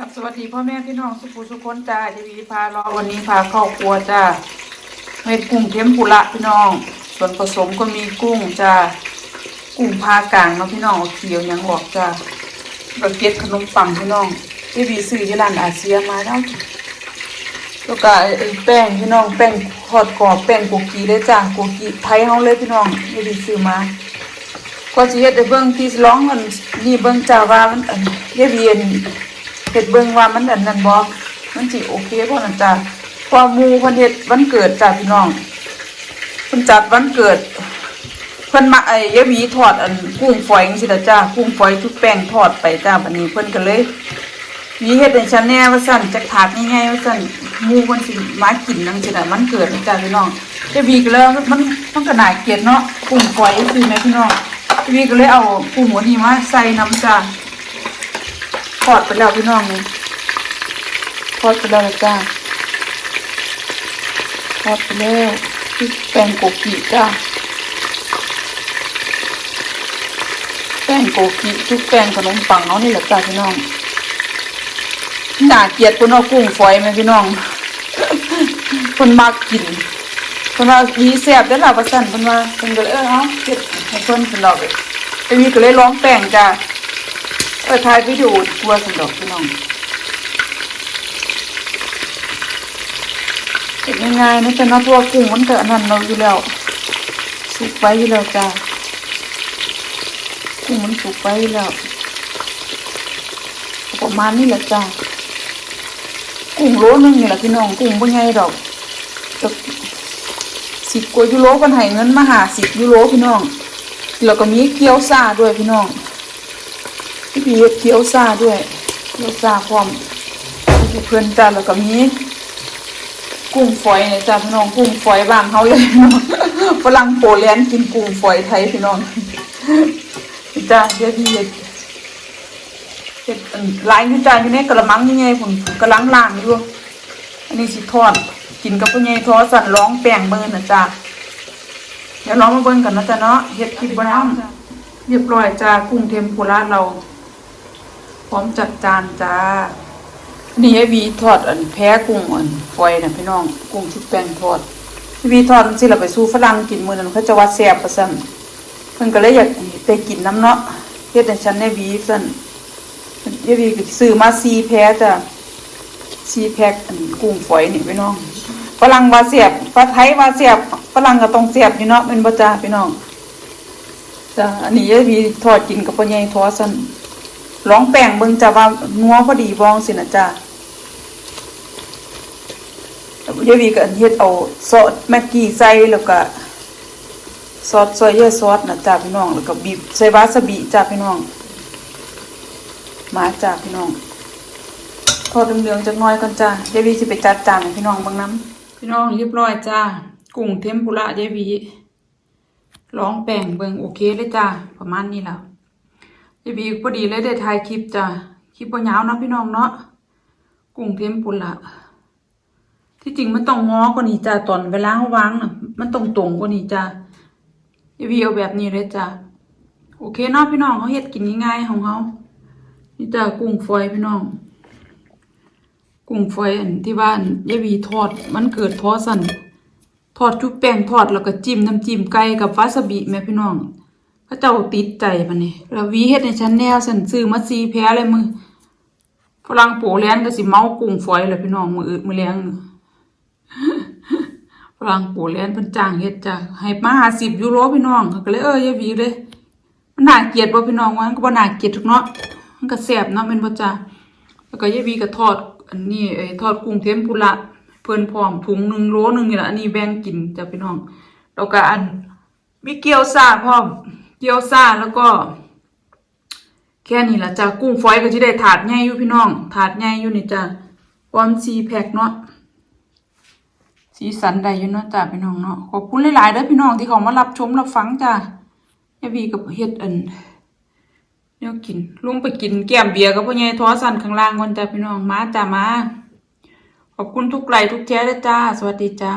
ครับสวัสดีพ่อแม่พี่น้องสุภูสุคนจ้าทีวีพาราวันนี้พาเข้าครัวจ้าเม็ดกุ้งเทมปุระพี่น้อง ส่วนผสมก็มีกุ้งจ้ากุ้งพากลางเนาะพี่น้องเอาเขียวยังบอกจ้าเราเก็ดขนมปังพี่น้องทีวีซื้อที่ร้านอาเซียมาแล้วแล้วก็ไอ้แป้งพี่น้องแป้งทอดกรอบแป้งโกกีเลยจ้าโกกีไทยเฮาเลยพี่น้องทีวีซื้อมาก็สิเฮ็ดให้เบิ่งที่ร้องมันนี่เบิ่งจ้าว่ามันอันเยเวียน ฮ็ดเบิ่งว่ามันอันนั้นบ่มันสิโอเคบ่นั่นจ้าเพอหมู่เพิ่นเฮ็ดวันเกิดจ้าพี่น้องเพิ่นจัดวันเกิดเพิ่นมาไอ้เยหวีทอดอันกุ้งฝอยจังซี่ล่ะจ้ากุ้งฝอยทุกแป้งทอดไปจ้าบัดนี้เพิ่นก็เลยมีเฮ็ดให้ฉันแน่ว่าซั่นจักถาดง่ายๆว่าซั่นหมู่เพิ่นสิมากินจังซี่ล่ะมันเกิดจ้าพี่น้องยหวีก็เลยมันมันก็น่าเกลียดเนาะกุ้งฝอยคือแม่พี่น้องพี่ก็เลยเอาปูหมูนี่มาใส่น้ำจ้า อดไปแล้วพี่น้องนี่ทอดไปแล้วนะจ้าทอดไปแล้วพริกแป้งโกกิจ้าแป้งโกกิทุกแป้งขนมปังเอานี่แหละจ้าพี่น้องหนาเกลียดคนเอากุ้งฝอยไหมพี่น้องคนมากกินเพิ่นว่ามีแซ่บเด้อล่ะว่าซั่นเพิ่นว่าเพิ่นก็เลยเออเอาเฮ็ดให้เพิ่นเพิ่นดอกเลยไอ้มีก็เลยร้องแต่งจ้ะ เออถ่ายวิดีโอทัวร์ซั่นดอกพี่น้องเฮ็ดง่ายๆนะจ๊ะนาะเพราะวกุ้งมันเก็อันนั้นเราอยู่แล้วสุกไว้อยู่แล้วจ้ะกุ้งมันสุกไว้อยู่แล้วประมาณนี้แหละจ้ะกุ้งโลนึงนี่แหละพี่น้องกุ้งบ่ใหญ่ดอกจักสิบกว่ายูโรกันให้เงินมาหาสิบยูโรพี่น้องแล้วก็มีเกี๊ยวซาด้วยพี่น้อง พี่พีเฮ็ดเกี๊ยวซาด้วยเกี๊ยวซาพร้อมีเพื่อนจ้าแล้วก็มีกุ้งฝอยเนี่ยจ้าพี่น้องกุ้งฝอยบ้านเขาเลยพี่น้องฝรั่งโปแลนด์กินกุ้งฝอยไทยพี่น้องจ้าเดี๋ยวพี่เฮ็ดเฮ็ดอันหลายอยู่จ้าอยู่ในกระมังยังไงผมกำลังล้างอยู่อันนี้สิทอดกินกับพ่อใหญ่ทอดสั่นร้องแป้งเบิ่งนะจ้าเดี๋ยวลองมาเบิ่งกันนะจ๊ะเนาะเฮ็ดคลิปบ่นำเรียบร้อยจ้ากุ้งเทมปุระเรา พร้อมจัดจานจ้า นี่ไอ้วีทอดอันแพ้กุ้งอันฝอยน่ะพี่น้อง กุ้งชุบแป้งทอดไอ้วีทอดสิเราไปสู่ฝรั่งกินมือนั้นเขาจะว่าแซ่บว่าซั่นเพิ่นก็เลยอยากได้กินน้ำเนาะเฮ็ดให้ฉันได้วีซั่นไอ้วีก็ซื้อมา4แพ้จ้ะซีแพ็คอันกุ้งฝอยนี่พี่น้องฝรั่งว่าเสียบฝาไทยว่าเสียบฝรั่งก็ต้องเสียบอยู่เนาะเป็นบ่จ้าพี่น้องจ้าอันนี้ยายพีทอดกินกับพ่อใหญ่ทอดซั่น ลองแป้งเบิ่งจ้าว่านัวพอดีบ่สินะจ้ายายพีก็เฮ็ดเอาซอสแม็กกี้ใส่แล้วก็ซอสซอยเยอซอสนะจ้าพี่น้องแล้วก็บีบใส่วาซาบิจ้าพี่น้อง มาจ้าพี่น้องทอดเหลืองๆจักน้อยก่อนจ้าเดี๋ยววีสิไปจัดจานให้พี่น้องบางน้ำพี่น้องเรียบร้อยจ้ากุ้งเทมปุระเดี๋ยววีลองแป้งเบิงโอเคเลยจ้าประมาณนี้แล้ว เดี๋ยววีพอดีเลยได้ถ่ายคลิปจ้าคลิปบ่ยาวนะพี่น้องเนาะกุ้งเทมปุระที่จริงมันต้องงอกว่านี้จ้าตอนเวลาเฮาวางนะมันต้องตรงกว่านี้จ้าเดี๋ยววีเอาแบบนี้เลยจ้าโอเคเนาะพี่น้องเขาเฮ็ดกินง่ายๆของเขานี่จ้ากุ้งฝอยพี่น้องกุ้งฝอยอันที่บ้านยายวีทอด มันเกิดทอสันทอดชุบแป้งทอดแล้วก็จิ้มน้ำจิ้มไก่กับวาซาบิแม่พี่น้อง เขาเจ้าติดใจมันนี่แล้ววีเฮ็ดในชั้นแนวสันซื้อมาซีแพ้เลยมือฝรั่งโปแลนด์ก็สิเมากุ้งฝอยเลยพี่น้องมืออึมือแรงฝรั่งโปแลนด์เพิ่นจ้างเฮ็ดจ้ะให้มาหาสิบยูโรพี่น้องเขาก็เลยเออยายวีเลยมันน่าเกลียดบ่พี่น้องว่ามันก็บ่น่าเกลียดทุกเนาะมันก็แซ่บเนาะแม่นบ่จ้ะแล้วก็ยายวีก็ทอดอันนี้ไอ้ทอดกุ้งเทมปุระเพิ่นพร้อมถุงหนึ่งโลหนึ่งนี่ล่ะอันนี้แบ่งกินจ้ะพี่น้องแล้วก็อันมีเกี๊ยวซ่าพร้อม เกี๊ยวซ่าแล้วก็ แค่นี้ละจ้ะกุ้งฝอยก็สิได้ถาดใหญ่อยู่พี่น้อง ถาดใหญ่อยู่นี่จ้ะพร้อม4แพ็คเนาะสีสันได้อยู่เนาะจ้ะพี่น้องเนาะขอบคุณหลายๆเด้อพี่น้องที่เขามารับชมรับฟังจ้ะยายวีกับเฮ็ดอันเดี๋ยกินลุงไปกินแก้มเบียร์กับพ่อใหญ่ทอสันข้างล่างก่อนจ้าพี่น้องมาจ้ามาขอบคุณทุกไลค์ทุกแชร์ด้วยจ้า สวัสดีจ้า